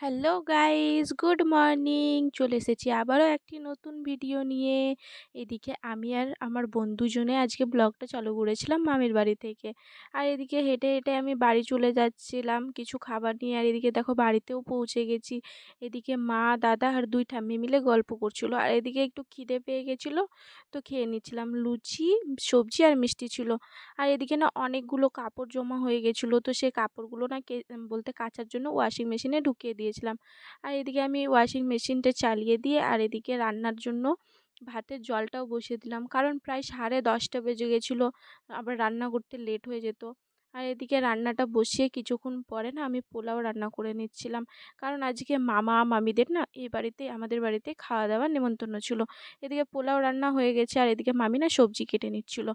Hello guys, good morning. চলে এসেছি আবারও একটি নতুন ভিডিও নিয়ে। এদিকে আমি আর আমার বন্ধুজনে আজকে ব্লগটা চালু করেছিলাম মামির বাড়ি থেকে। আর এদিকে হেঁটে হেঁটে আমি বাড়ি চলে যাচ্ছিলাম কিছু খাবার নিয়ে। আর এদিকে দেখো বাড়িতেও পৌঁছে গেছি। এদিকে মা, দাদা আর দুই ঠাম্মি মিলে গল্প করছিল। আর এদিকে একটু খিদে পেয়ে গেছিল, তো খেয়ে নিচ্ছিলাম। লুচি, সবজি আর মিষ্টি ছিল। আর এদিকে না অনেকগুলো কাপড় জমা হয়ে গেছিল, তো সে কাপড়গুলো না বলতে কাচার জন্য ওয়াশিং মেশিনে ঢুকিয়ে দিয়েছিলাম। আর এদিকে আমি ওয়াশিং মেশিনটা চালিয়ে দিয়ে আর এদিকে রান্নার জন্য ভাতের জলটাও বসিয়ে দিলাম। কারণ প্রায় সাড়ে দশটা বেজে গেছিল, আবার রান্না করতে লেট হয়ে যেত। আর এদিকে রান্নাটা বসিয়ে কিছুক্ষণ পরে না আমি পোলাও রান্না করে নিচ্ছিলাম। কারণ আজকে মামা, মামিদের না এই বাড়িতে, আমাদের বাড়িতে খাওয়া দাওয়ার নেমন্তন্ন ছিল। এদিকে পোলাও রান্না হয়ে গেছে আর এদিকে মামি না সবজি কেটে নিচ্ছিল।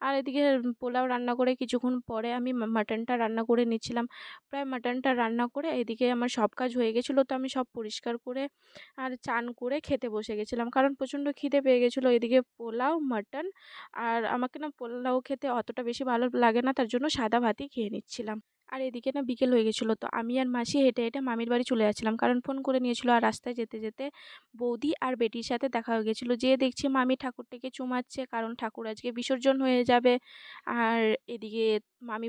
আর এদিকে পোলাও রান্না করে কিছুক্ষণ পরে আমি মাটনটা রান্না করে নিচ্ছিলাম। প্রায় মাটনটা রান্না করে এদিকে আমার সব কাজ হয়ে গেছিল তো আমি সব পরিষ্কার করে আর চান করে খেতে বসে গেছিলাম। কারণ প্রচণ্ড খিদে পেয়ে গেছিল এদিকে পোলাও, মাটন আর আমাকে না পোলাও খেতে অতটা বেশি ভালো লাগে না। তার জন্য সাদা ভাতই খেয়ে নিচ্ছিলাম। আর এদিকে না বিকেল হয়ে গেছিল, তো আমি আর মাসি হেঁটে হেঁটে মামির বাড়ি চলে যাচ্ছিলাম, কারণ ফোন করে নিয়েছিলো আর রাস্তায় যেতে যেতে বৌদি আর বেটির সাথে দেখা হয়ে গেছিল। যে দেখছি মামি ঠাকুরটাকে চুমাচ্ছে, কারণ ঠাকুর আজকে বিসর্জন হয়ে যাবে। আর এদিকে মামি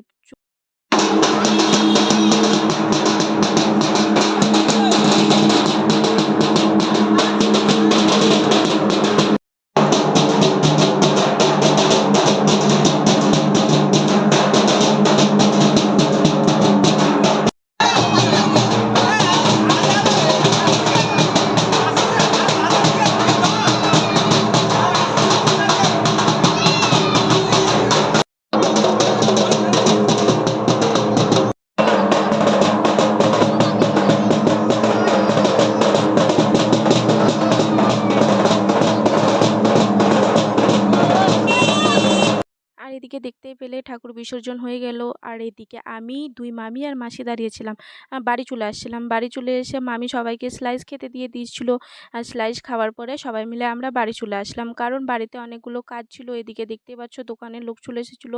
আর এদিকে দেখতেই পেলে ঠাকুর বিসর্জন হয়ে গেল। আর এদিকে আমি, দুই মামি আর মাসি দাঁড়িয়েছিলাম। বাড়ি চলে আসছিলাম। বাড়ি চলে এসে মামি সবাইকে স্লাইস খেতে দিয়ে দিয়েছিল। আর স্লাইস খাওয়ার পরে সবাই মিলে আমরা বাড়ি চলে আসলাম। কারণ বাড়িতে অনেকগুলো কাজ ছিল। এদিকে দেখতে পাচ্ছ দোকানের লোক চলে এসেছিল।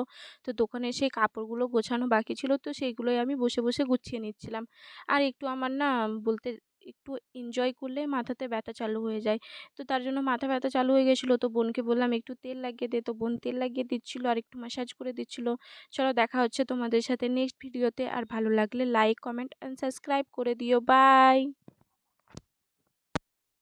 তো দোকানে সেই কাপড়গুলো গোছানো বাকি ছিল। তো সেইগুলোই আমি বসে বসে গুছিয়ে নিচ্ছিলাম। আর একটু আমার না বলতে একটু এনজয় করলে মাথাতে ব্যথা চালু হয়ে যায়। তো তার জন্য মাথা ব্যথা চালু হয়ে গেছিল তো বোনকে বললাম, একটু তেল লাগিয়ে দে। তো বোন তেল লাগিয়ে দিচ্ছিল আর একটু ম্যাসাজ করে দিচ্ছিল। চলো দেখা হচ্ছে তোমাদের সাথে নেক্সট ভিডিওতে আর ভালো লাগলে লাইক কমেন্ট অ্যান্ড সাবস্ক্রাইব করে দিও। বাই